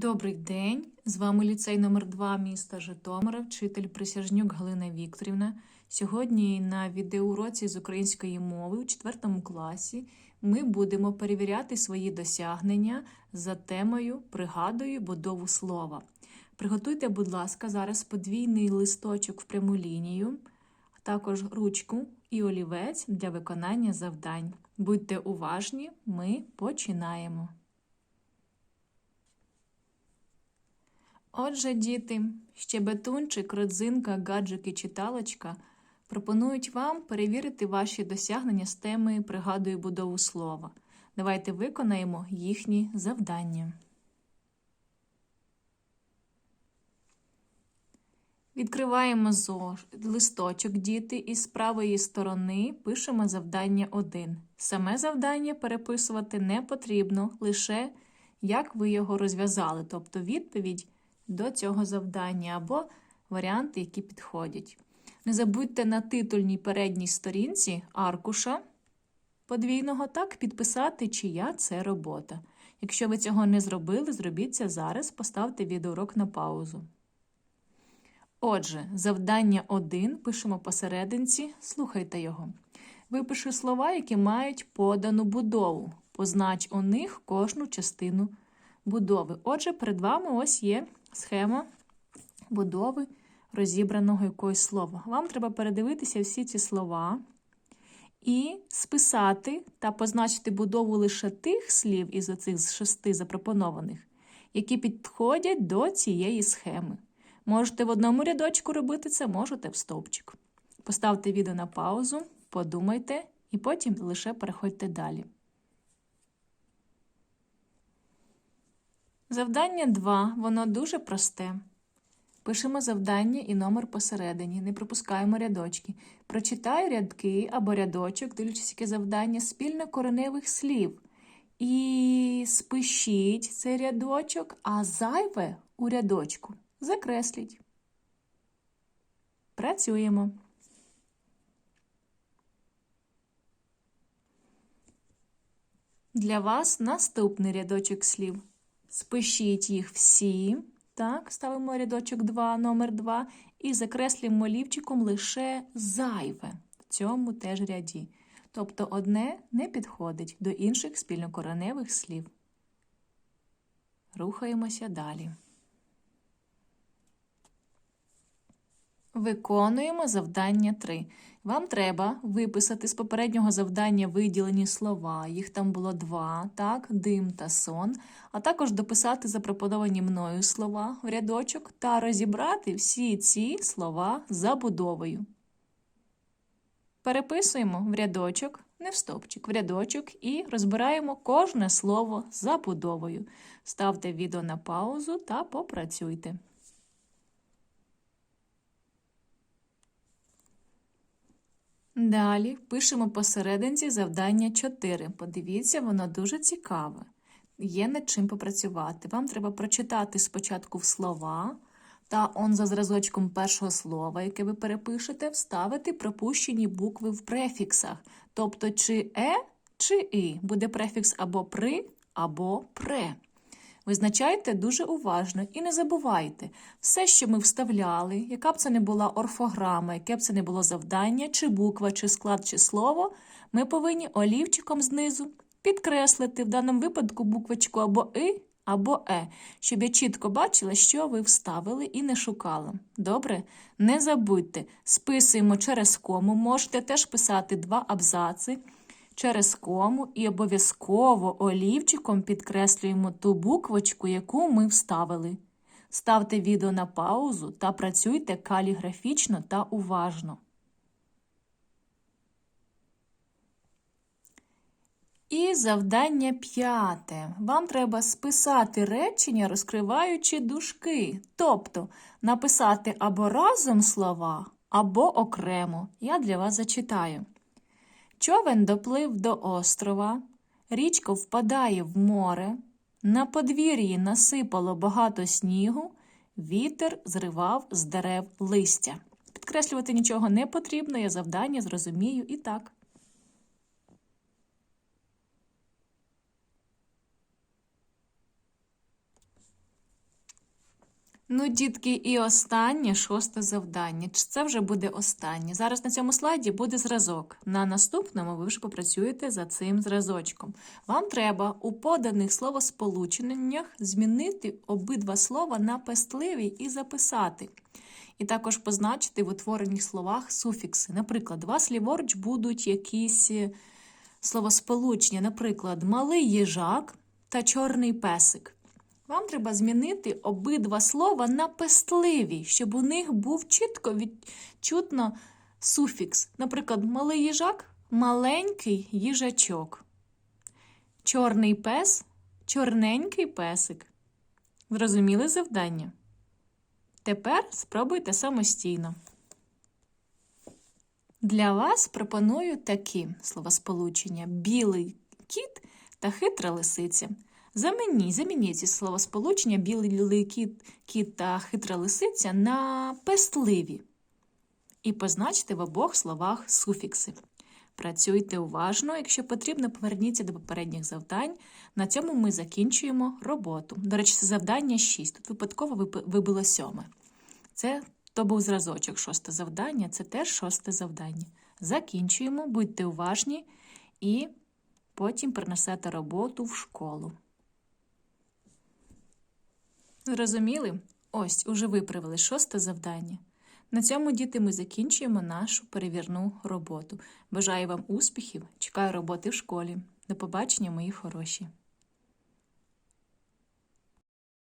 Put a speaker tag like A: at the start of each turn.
A: Добрий день! З вами ліцей номер 2 міста Житомира, вчитель Присяжнюк Галина Вікторівна. Сьогодні на відеоуроці з української мови у 4 класі ми будемо перевіряти свої досягнення за темою Пригадую будову слова. Приготуйте, будь ласка, зараз подвійний листочок в пряму лінію, а також ручку і олівець для виконання завдань. Будьте уважні, ми починаємо. Отже, діти, щебетунчик, родзинка, гаджик і читалочка пропонують вам перевірити ваші досягнення з теми Пригадую будову слова. Давайте виконаємо їхні завдання. Відкриваємо листочок діти і з правої сторони пишемо завдання 1. Саме завдання переписувати не потрібно, лише як ви його розв'язали, тобто відповідь до цього завдання або варіанти, які підходять. Не забудьте на титульній передній сторінці аркуша подвійного так підписати, чия це робота. Якщо ви цього не зробили, зробіть це зараз, поставте відеоурок на паузу. Отже, завдання 1 пишемо посерединці, слухайте його. Випиши слова, які мають подану будову. Познач у них кожну частину будови. Отже, перед вами ось є схема будови розібраного якогось слова. Вам треба передивитися всі ці слова і списати та позначити будову лише тих слів із оцих шести запропонованих, які підходять до цієї схеми. Можете в одному рядочку робити це, можете в стовпчик. Поставте відео на паузу, подумайте і потім лише переходьте далі. Завдання 2. Воно дуже просте. Пишемо завдання і номер посередині. Не пропускаємо рядочки. Прочитай рядки або рядочок, дивлячись яке завдання спільно кореневих слів. І спишіть цей рядочок, а зайве у рядочку закресліть. Працюємо. Для вас наступний рядочок слів. Спишіть їх всі. Так, ставимо рядочок 2, номер 2, і закреслюємо лівчиком лише зайве в цьому теж ряді. Тобто одне не підходить до інших спільнокореневих слів. Рухаємося далі. Виконуємо завдання 3. Вам треба виписати з попереднього завдання виділені слова, їх там було два, так, дим та сон, а також дописати запропоновані мною слова в рядочок та розібрати всі ці слова забудовою. Переписуємо в рядочок, не в стопчик, в рядочок і розбираємо кожне слово забудовою. Ставте відео на паузу та попрацюйте. Далі пишемо посерединці завдання 4. Подивіться, воно дуже цікаве. Є над чим попрацювати. Вам треба прочитати спочатку в слова, та он за зразочком першого слова, яке ви перепишете, вставити пропущені букви в префіксах. Тобто, чи е, чи і. Буде префікс або при, або пре. Визначайте дуже уважно і не забувайте, все, що ми вставляли, яка б це не була орфограма, яке б це не було завдання, чи буква, чи склад, чи слово, ми повинні олівчиком знизу підкреслити в даному випадку буквочку або «и», або Е, щоб я чітко бачила, що ви вставили і не шукала. Добре? Не забудьте, списуємо через кому, можете теж писати два абзаци через кому і обов'язково олівчиком підкреслюємо ту буквочку, яку ми вставили. Ставте відео на паузу та працюйте каліграфічно та уважно. І завдання п'яте. Вам треба списати речення, розкриваючи дужки. Тобто написати або разом слова, або окремо. Я для вас зачитаю. Човен доплив до острова, річка впадає в море, на подвір'ї насипало багато снігу, вітер зривав з дерев листя. Підкреслювати нічого не потрібно, я завдання зрозумію і так. Ну, дітки, і останнє шосте завдання. Чи Це вже буде останнє. Зараз на цьому слайді буде зразок. На наступному ви вже попрацюєте за цим зразочком. Вам треба у поданих словосполученнях змінити обидва слова на пестливі і записати. І також позначити в утворених словах суфікси. Наприклад, у вас ліворуч будуть якісь е, словосполучення, наприклад, малий їжак та чорний песик. Вам треба змінити обидва слова на пестливі, щоб у них був чітко відчутно суфікс. Наприклад, малий їжак маленький їжачок. Чорний пес чорненький песик. Зрозуміли завдання? Тепер спробуйте самостійно. Для вас пропоную такі словосполучення: білий кіт та хитра лисиця. Замініть, замініть ці словосполучення білий кіт, кіт та хитра лисиця на пестливі. І позначте в обох словах суфікси. Працюйте уважно, якщо потрібно, поверніться до попередніх завдань. На цьому ми закінчуємо роботу. До речі, це завдання 6. Тут випадково вибило сьоме. Це то був зразочок, шосте завдання, це теж шосте завдання. Закінчуємо, будьте уважні і потім принесете роботу в школу. Зрозуміли? Ось уже виправили шосте завдання. На цьому, діти, ми закінчуємо нашу перевірну роботу. Бажаю вам успіхів, чекаю роботи в школі. До побачення, мої хороші!